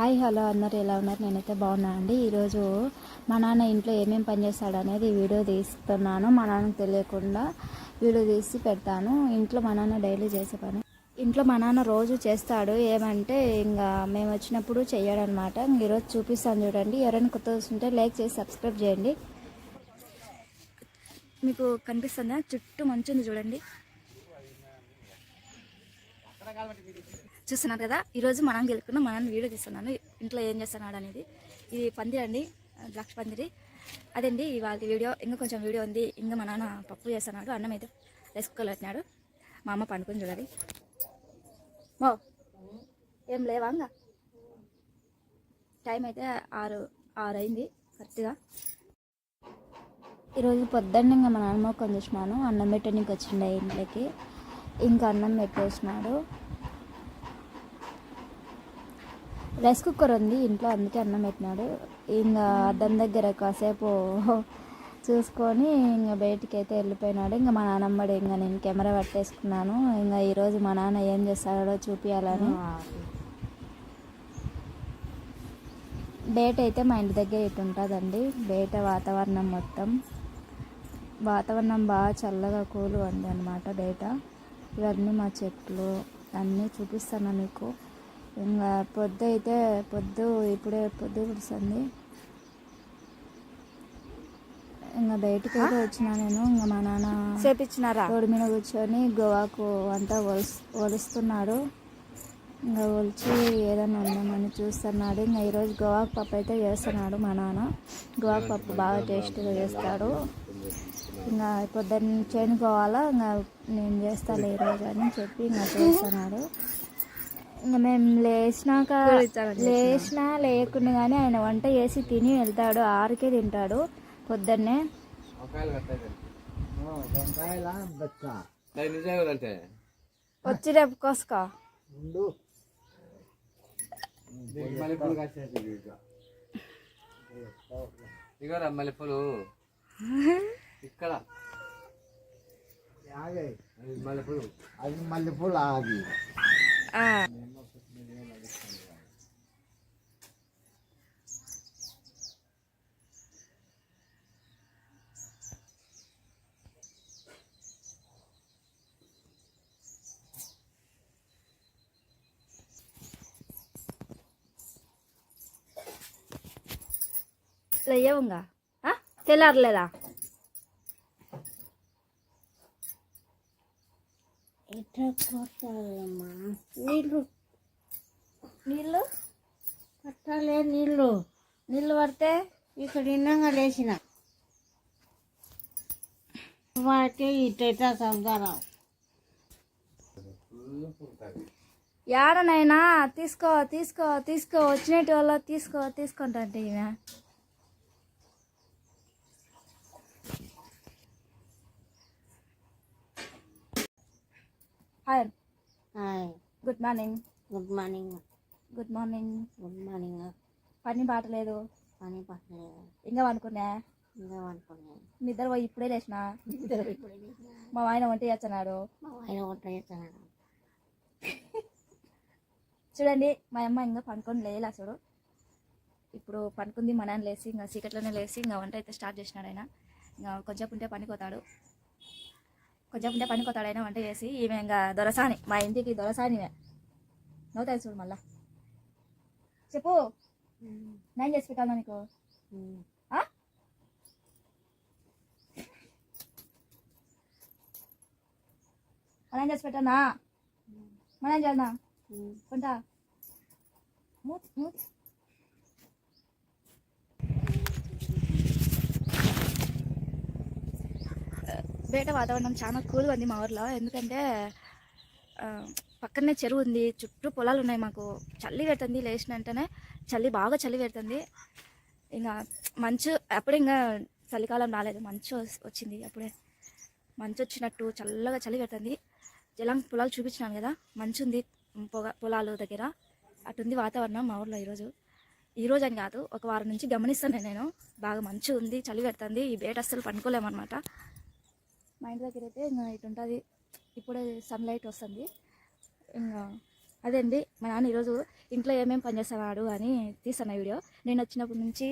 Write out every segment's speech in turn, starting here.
Hi hello అందరు ఎలా ఉన్నారు? నేనైతే బాగున్నా అండి. ఈరోజు మా నాన్న ఇంట్లో ఏమేమి పని చేస్తాడు అనేది వీడియో తీస్తున్నాను. మా నాన్నకు తెలియకుండా వీడియో తీసి పెడతాను. ఇంట్లో మా నాన్న డైలీ చేసే పని. ఇంట్లో మా నాన్న రోజు చేస్తాడు. ఏమంటే ఇంకా మేము వచ్చినప్పుడు చేయడనమాట ఈరోజు చూపిస్తాను చూడండి. ఎవరైనా కొత్త వస్తుంటే లైక్ చేసి సబ్స్క్రైబ్ చేయండి. మీకు కనిపిస్తుందా? చుట్టూ మంచి ఉంది చూడండి. చూస్తున్నారు కదా ఈరోజు మనం గెలుపుకున్నాం మనం వీడియో తీస్తున్నాను. ఇంట్లో ఏం చేస్తున్నాడు అనేది. ఇది పందిరి అండి ద్రాక్ష పందిరి. అదండి ఇవాళ వీడియో. ఇంకా కొంచెం వీడియో ఉంది. ఇంకా మా నాన్న పప్పు చేస్తున్నాడు అన్నం అయితే రైస్ కుక్కర్లో పెట్టినాడు. మా అమ్మ పండుకొని చూడాలి. ఓ ఏం లేవా ఇంకా? టైం అయితే ఆరు ఆరు అయింది కరెక్ట్గా ఈరోజు పొద్దున్న ఇంకా మా నాన్నమ్మ కొంచెం అన్నం పెట్టడానికి వచ్చిండే ఇంట్లోకి. ఇంకా అన్నం పెట్టేసినాడు. రైస్ కుక్కర్ ఉంది ఇంట్లో అందుకే అన్నం పెట్టినాడు. ఇంకా అద్దం దగ్గర కాసేపు చూసుకొని ఇంకా బయటికి అయితే వెళ్ళిపోయినాడు. ఇంకా మా నాన్నమ్మడి ఇంకా నేను కెమెరా పట్టేసుకున్నాను. ఇంకా ఈరోజు మా నాన్న ఏం చేస్తాడో చూపించాలని బయట అయితే మా ఇంటి దగ్గర ఇటు ఉంటుందండి. బయట వాతావరణం మొత్తం. వాతావరణం బాగా చల్లగా కూలు ఉంది అనమాట బయట ఇవన్నీ మా చెట్లు అన్నీ చూపిస్తాను మీకు. ఇంకా పొద్దు అయితే పొద్దు ఇప్పుడే పొద్దు కుడుస్తుంది. ఇంకా బయటకు అయితే వచ్చిన నేను ఇంకా మా నాన్న చేపించినారా రోడ్డు మీద కూర్చొని గోవాకు అంతా ఒలుస్ ఒలుస్తున్నాడు. ఇంకా ఒలిచి ఏదైనా ఉందామని చూస్తున్నాడు. ఇంకా ఈరోజు గోవాకు పప్పు అయితే చేస్తున్నాడు మా నాన్న. గోవాకు పప్పు బాగా టేస్ట్గా చేస్తాడు. ఇంకా పొద్దున్న చేనుకోవాలా ఇంకా నేను చేస్తాను ఈరోజు అని చెప్పి ఇంకా చేస్తున్నాడు. మేము లేచినాక లేచినా లేకుండా కానీ ఆయన వంట చేసి తిని వెళ్తాడు. ఆరుకే తింటాడు పొద్దున్నే. వచ్చి రేపు కోసుకో. మల్లెపూలు కాసేది ఇగోరా మల్లెపూలు. ఇక్కడ. మల్లెపూలు. అది మల్లెపూలు ఆగి. ఆ, లేవుగా తెల్లారలేదా? ఎట్లా కొట్టాలమ్మా నీళ్ళు. నీళ్ళు? పట్టాలే నీళ్ళు. నీళ్ళు పడితే ఇక్కడ ఇన్నంగా లేచిన. వాటి ఇటైతే సంసారం. యాడనైనా తీసుకో తీసుకో తీసుకో వచ్చినట్టు వల్ల తీసుకో తీసుకుంటా అంటే ఈమె. Hi hi good morning good morning good morning good morning పని బాట లేదు. పని పట్టలేదు ఇంకా అనుకున్నా ఇంకా అనుకున్నాను నిద్ర పోయి ఇప్పుడే లేచిన? మా ఆయన వంట చేస్తున్నాడు. మా ఆయన వంట చేస్తున్నాడు. చూడండి మా అమ్మ ఇంకా పండుకొని లేలా చూడు. ఇప్పుడు పండుకుంది మా నాన్న లేచి ఇంకా చీకట్లోనే లేచి ఇంకా వంట అయితే స్టార్ట్ చేసినాడు ఆయన. ఇంకా కొంచెం ఉంటే పనిపోతాడు కొంచెం ఉంటే పనిపోతాడు ఆయన వంట చేసి ఈమె ఇంకా దొరసాని మా ఇంటికి దొరసాని ఈమె. నవ్వుతాయి చూడు మళ్ళా. చెప్పు. నేను చేసి పెట్టాను నీకు? మనం చేసి పెట్టానా? మనం చేయాలనా కొంటా. మూతి మూతి. బయట వాతావరణం చాలా కూల్గా ఉంది మా ఊర్లో. ఎందుకంటే పక్కనే చెరువు ఉంది చుట్టూ పొలాలు ఉన్నాయి మాకు. చలి పెడుతుంది లేచిన వెంటనే. చలి బాగా చలి పెడుతుంది. ఇంకా మంచు అప్పుడే ఇంకా చలికాలం రాలేదు. మంచు వచ్చింది అప్పుడే. మంచు వచ్చినట్టు చల్లగా చలి పెడుతుంది. జలం పొలాలు చూపించినాను కదా మంచు ఉంది పొగ పొలాలు దగ్గర. అటుంది వాతావరణం మా ఊర్లో ఈరోజు. ఈ అని కాదు ఒక వారం నుంచి గమనిస్తాను నేను. బాగా మంచు ఉంది చలి పెడుతుంది. ఈ బేట అస్సలు పండుకోలేమన్నమాట. మా ఇంటి దగ్గర అయితే ఇంకా ఇటు ఉంటుంది ఇప్పుడే సన్లైట్ వస్తుంది. ఇంకా అదే అండి మా నాన్న ఈరోజు ఇంట్లో ఏమేమి పనిచేస్తున్నాడు అని తీసాను వీడియో. నేను వచ్చినప్పటి నుంచి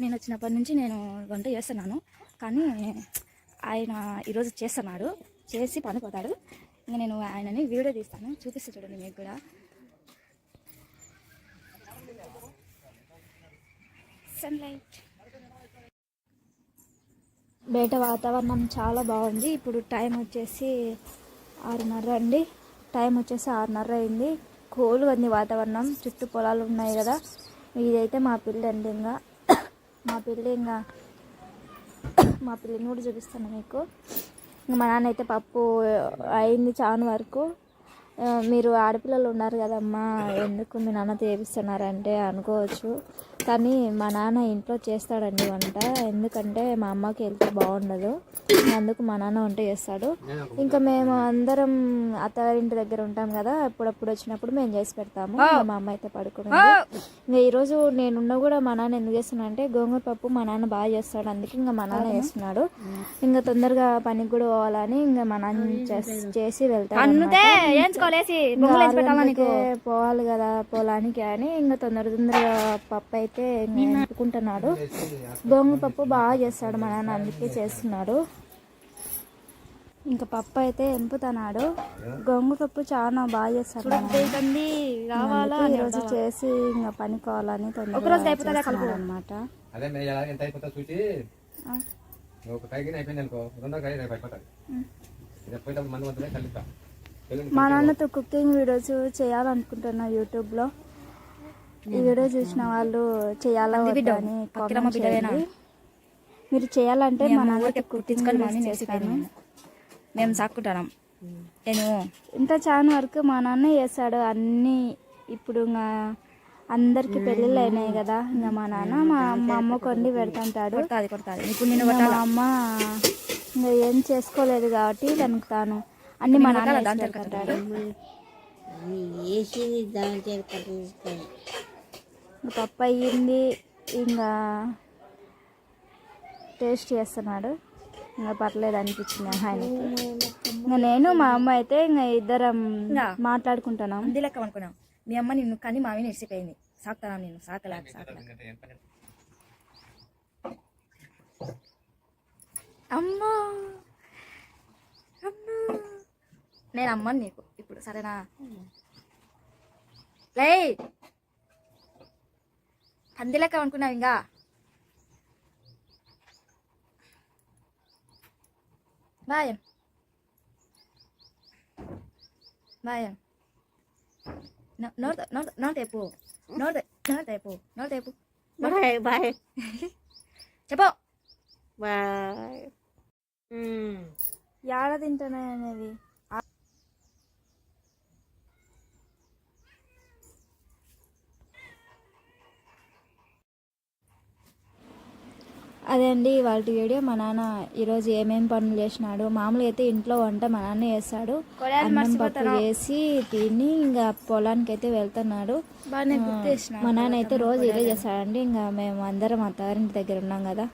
నేను వచ్చినప్పటి నుంచి నేను వంట చేస్తున్నాను. కానీ ఆయన ఈరోజు చేస్తున్నాడు చేసి పనిపోతాడు. ఇంకా నేను ఆయనని వీడియో తీస్తాను. చూపిస్తాను చూడండి మీకు కూడా. సన్లైట్. బయట వాతావరణం చాలా బాగుంది. ఇప్పుడు టైం వచ్చేసి ఆరున్నర అండి. టైం వచ్చేసి ఆరున్నర అయింది. కోలు ఉంది వాతావరణం. చుట్టూ పొలాలు ఉన్నాయి కదా. ఇదైతే మా పిల్లి అండి ఇంకా. మా పిల్లి ఇంకా మా పిల్లిని కూడా చూపిస్తాను మీకు. ఇంకా మా నాన్న అయితే పప్పు అయింది చాను వరకు. మీరు ఆడపిల్లలు ఉన్నారు కదమ్మా ఎందుకు మీ నాన్న చేపిస్తున్నారంటే అనుకోవచ్చు. కానీ మా నాన్న ఇంట్లో చేస్తాడండి వంట. ఎందుకంటే మా అమ్మకి వెళ్తే బాగుండదు. అందుకు మా నాన్న వంట చేస్తాడు. ఇంకా మేము అందరం అత్తగారింటి దగ్గర ఉంటాం కదా అప్పుడప్పుడు వచ్చినప్పుడు మేము చేసి పెడతాము. మా అమ్మ అయితే పడుకుంది ఇంకా ఈరోజు నేనున్న కూడా మా నాన్న ఎందుకు చేస్తున్నా అంటే గోంగూర పప్పు మా నాన్న బాగా చేస్తాడు. అందుకే ఇంకా మా నాన్న చేస్తున్నాడు. ఇంకా తొందరగా పనికి కూడా పోవాలని ఇంకా మా నాన్న చేస్- చేసి అన్నమాట. ఇంకా ఆరుగంటలకే పోవాలి కదా పొలానికి అని ఇంకా తొందర తొందరగా పప్పు అయితే ఇంకా ఎంపుకుంటున్నాడు. గోంగూర పప్పు బాగా చేస్తాడు మా నాన్న అందుకే చేస్తున్నాడు. ఇంకా పప్పు అయితే ఎంపుతున్నాడు. గోంగూర పప్పు చాలా బాగా చేస్తాడు కావాలా ఈరోజు చేసి ఇంకా పనికోవాలని తొందరగా అనమాట ఒక కైకి అయిపోయింది అనుకో రెండో కై రేపు అయిపోతుంది. మంది మా నాన్నతో కుకింగ్ వీడియోస్ చేయాలనుకుంటున్నా యూట్యూబ్లో ఈ వీడియో చూసిన వాళ్ళు చేయాలా వద్దా అని కామెంట్ చేయండి. మీరు చేయాలంటే మా నాన్నతో కుకింగ్ చేస్తాను. మేము సాక్కుంటున్నాం. నేను ఇంత చాలా వరకు మా నాన్న చేస్తాడు. అన్నీ ఇప్పుడు ఇంకా అందరికి పెళ్ళిళ్ళు అయినాయి కదా. ఇంకా మా నాన్న మా మా అమ్మ కొండి పెడుతుంటాడు. ఇప్పుడు నేను మా అమ్మ ఇంకా ఏం చేసుకోలేదు కాబట్టి తనకు తాను అన్ని మా నాన్న అవి వేసింది దాని ఇంకా పప్పు అయ్యింది ఇంకా టేస్ట్ చేస్తున్నాడు. ఇంకా పర్లేదు అనిపించింది ఆయనకి. ఇంకా నేను మా అమ్మ అయితే ఇంకా ఇద్దరం మాట్లాడుకుంటున్నాం. అంది లెక్క అనుకున్నాం. మీ అమ్మ నిన్ను కానీ మావి నెరిసిపోయింది సాకుతాను నేను సాకలే సాకలే. అమ్మా అమ్మా. నేను అమ్మని నీకు. ఇప్పుడు సరేనా? లే పంది లెక్క అనుకున్నావు ఇంకా? బాయ్. బాయ్. నోరు నోరు నోరు తెప్పు. నోరు నోరు తెప్పు. నోరు తెప్పు. Bye bye. చెప్పు. బాయ్. యాడ తింటున్నాయి అనేది అదే అండి వాళ్ళ వీడియో మా నాన్న ఈరోజు ఏమేమి పనులు చేసినాడు మామూలుగా అయితే ఇంట్లో వంట మా నాన్న చేస్తాడు. అన్నం పప్పు చేసి తిని ఇంకా పొలానికి అయితే వెళ్తున్నాడు మా నాన్న అయితే రోజు ఇదే చేస్తాడండి ఇంకా మేము అందరం అత్తగారింటి దగ్గర ఉన్నాం కదా.